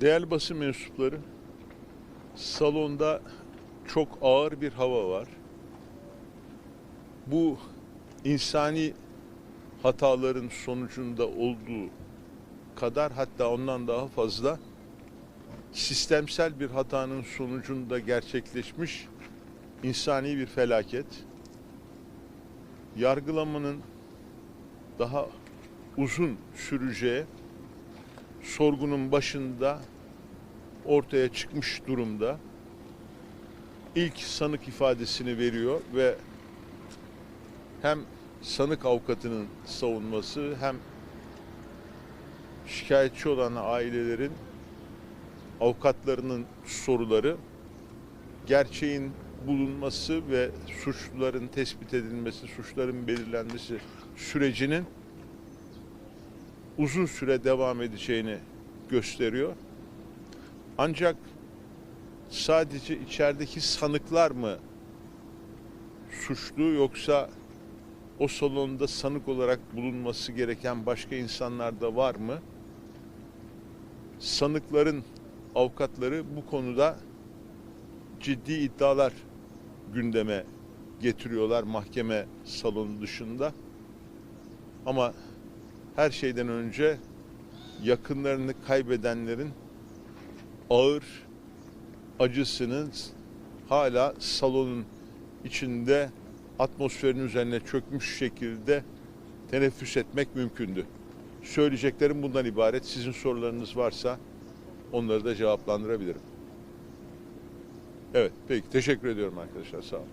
Değerli basın mensupları, salonda çok ağır bir hava var. Bu insani hataların sonucunda olduğu kadar hatta ondan daha fazla sistemsel bir hatanın sonucunda gerçekleşmiş insani bir felaket. Yargılamanın daha uzun süreceği sorgunun başında ortaya çıkmış durumda. İlk sanık ifadesini veriyor ve hem sanık avukatının savunması hem şikayetçi olan ailelerin avukatlarının soruları gerçeğin bulunması ve suçluların tespit edilmesi, suçların belirlenmesi sürecinin uzun süre devam edeceğini gösteriyor. Ancak sadece içerideki sanıklar mı suçlu yoksa o salonda sanık olarak bulunması gereken başka insanlar da var mı? Sanıkların avukatları bu konuda ciddi iddialar gündeme getiriyorlar mahkeme salonu dışında. Ama her şeyden önce yakınlarını kaybedenlerin ağır acısının hala salonun içinde atmosferin üzerine çökmüş şekilde teneffüs etmek mümkündü. Söyleyeceklerim bundan ibaret. Sizin sorularınız varsa onları da cevaplandırabilirim. Evet, peki. Teşekkür ediyorum arkadaşlar. Sağ olun.